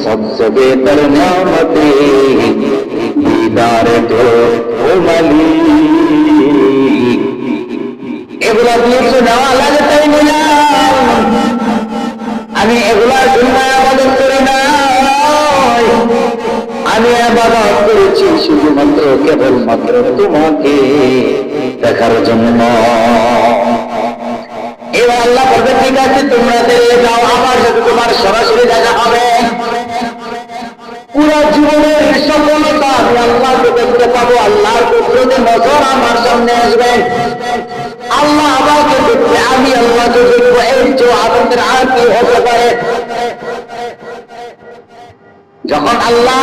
सबसे बेहतर नामती दीदार तो ओ मली এগুলো কিছু নেওয়া লাগে তাই নিলাম আমি এগুলার জন্য আবাদত করি না আমি আবাদত করেছি শুধুমাত্র কেবলমাত্র তোমাকে দেখার জন্য। এবার আল্লাহ বলবে, ঠিক আছে তোমরা যাও তোমার সরাসরি দেখা হবে। পুরো জীবনের সফলতা আমি দেখতে পাবো, আল্লাহর নজর আমার সামনে আল্লাহ আমাকে দেখবে, আমি দেখব, এই যে আমাদের আর কি হতে পারে। যখন আল্লাহ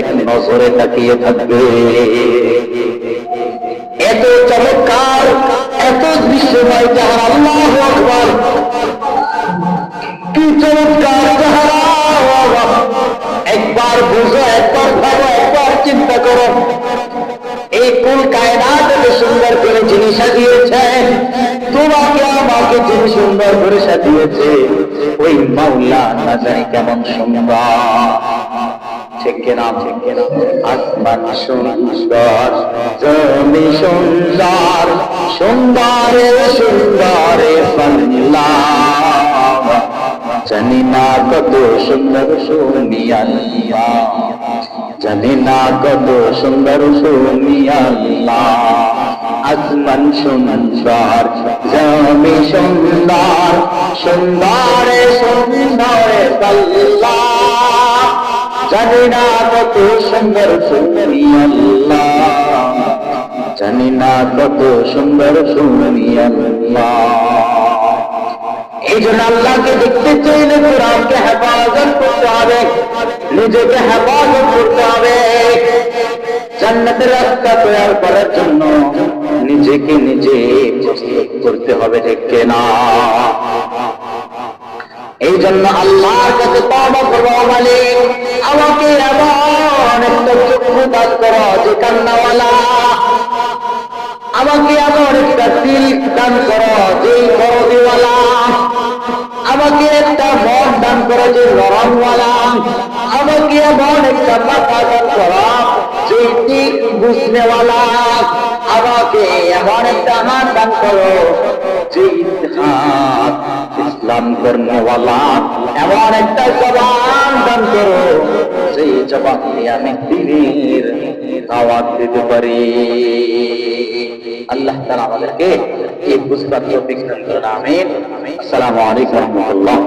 এক নজরে তাকিয়ে থাকবে। এত চমৎকার, এত দৃশ্যময় যাহার আল্লাহ আকবর। কি চমৎকার যাহারা একবার বুঝো, একবার ভাবো, একবার চিন্তা করো। এই কুল কায়নাত এত সুন্দর করে যিনি সাজিয়েছেন, তোমাকে, আমাকে যিনি সুন্দর করে সাজিয়েছে, ওই মাওলা না জানি কেমন সুন্দর ঠিক কিনা ঠিক কিনা আসমান সুন্দর জমি সুন্দর সুন্দরে সুন্দরে পাল্লা জানি না কত সুন্দর শুনি আল্লাহ জানি না কত সুন্দর শুনি আল্লাহ আসমান সুন্দর জমি সুন্দর সুন্দরে সুন্দরে জানি কত সুন্দর শুনি আল্লাহ। জানি কত সুন্দর শুনি আল্লাহ। এই জন্য আল্লাহকে দেখতে চাইলে কোরআনকে হেফাজত করতে হবে, নিজেকে হেফাজত করতে হবে। জান্নাতের রাস্তা তৈরি করার জন্য নিজেকে নিজে প্রস্তুত করতে হবে, ঠিক না জন্য আল্লাহর কাছে তবা করব মালিক। আমাকে এমন একটা চক্ষু দান করো, যে কান্নাওয়ালা। আমাকে এমন একটা দিল দান করো, যে বড়দিওয়ালা আমাকে একটা মন দান করো, যে নরমওয়ালা। আমাকে এমন একটা মাথা দান করো, যে বুঝনেওয়ালা। আমাকে এমন একটা হাত দান করো ইসলাম করনেওয়ালা এমন একটা জবান দান করো, সেই জবান দিয়ে আমি দিনের দাওয়াত দিতে পারি। আল্লাহ তালা আমাদেরকে এই বুঝবার তৌফিক আসসালামু আলাইকুম রাহমাতুল্লাহ।